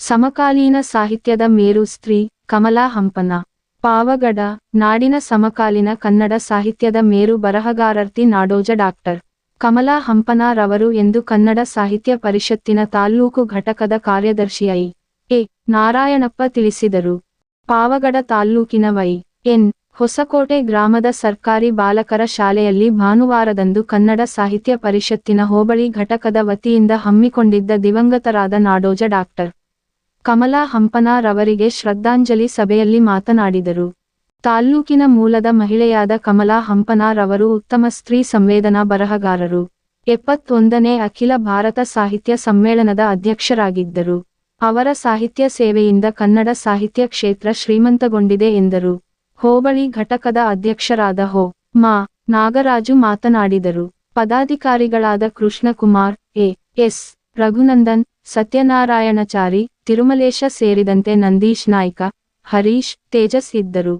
ಸಮಕಾಲೀನ ಸಾಹಿತ್ಯದ ಮೇರು ಸ್ತ್ರೀ ಕಮಲಾ ಹಂಪನ. ಪಾವಗಡ, ನಾಡಿನ ಸಮಕಾಲೀನ ಕನ್ನಡ ಸಾಹಿತ್ಯದ ಮೇರು ಬರಹಗಾರರ್ತಿ ನಾಡೋಜ ಡಾಕ್ಟರ್ ಕಮಲಾ ಹಂಪನಾರವರು ಎಂದು ಕನ್ನಡ ಸಾಹಿತ್ಯ ಪರಿಷತ್ತಿನ ತಾಲ್ಲೂಕು ಘಟಕದ ಕಾರ್ಯದರ್ಶಿ ಐ ಎ. ನಾರಾಯಣಪ್ಪ ತಿಳಿಸಿದರು. ಪಾವಗಡ ತಾಲ್ಲೂಕಿನ ವೈ. ಎನ್. ಹೊಸಕೋಟೆ ಗ್ರಾಮದ ಸರ್ಕಾರಿ ಬಾಲಕರ ಶಾಲೆಯಲ್ಲಿ ಭಾನುವಾರದಂದು ಕನ್ನಡ ಸಾಹಿತ್ಯ ಪರಿಷತ್ತಿನ ಹೋಬಳಿ ಘಟಕದ ವತಿಯಿಂದ ಹಮ್ಮಿಕೊಂಡಿದ್ದ ದಿವಂಗತರಾದ ನಾಡೋಜ ಡಾಕ್ಟರ್ ಕಮಲಾ ಹಂಪನರವರಿಗೆ ಶ್ರದ್ಧಾಂಜಲಿ ಸಭೆಯಲ್ಲಿ ಮಾತನಾಡಿದರು. ತಾಲ್ಲೂಕಿನ ಮೂಲದ ಮಹಿಳೆಯಾದ ಕಮಲಾ ಹಂಪನರವರು ಉತ್ತಮ ಸ್ತ್ರೀ ಸಂವೇದನಾ ಬರಹಗಾರರು. ಎಪ್ಪತ್ತೊಂದನೇ ಅಖಿಲ ಭಾರತ ಸಾಹಿತ್ಯ ಸಮ್ಮೇಳನದ ಅಧ್ಯಕ್ಷರಾಗಿದ್ದರು. ಅವರ ಸಾಹಿತ್ಯ ಸೇವೆಯಿಂದ ಕನ್ನಡ ಸಾಹಿತ್ಯ ಕ್ಷೇತ್ರ ಶ್ರೀಮಂತಗೊಂಡಿದೆ ಎಂದರು. ಹೋಬಳಿ ಘಟಕದ ಅಧ್ಯಕ್ಷರಾದ ಹೋ. ಮಾ. ನಾಗರಾಜು ಮಾತನಾಡಿದರು. ಪದಾಧಿಕಾರಿಗಳಾದ ಕೃಷ್ಣಕುಮಾರ್, ಎ. ಎಸ್. ರಘುನಂದನ್ ಸತ್ಯನಾರಾಯಣಚಾರಿ ತಿರುಮಲೇಶ ಸೇರಿದಂತೆ ನಂದೀಶ್ ನಾಯ್ಕ ಹರೀಶ್ ತೇಜಸ್ ಇದ್ದರು.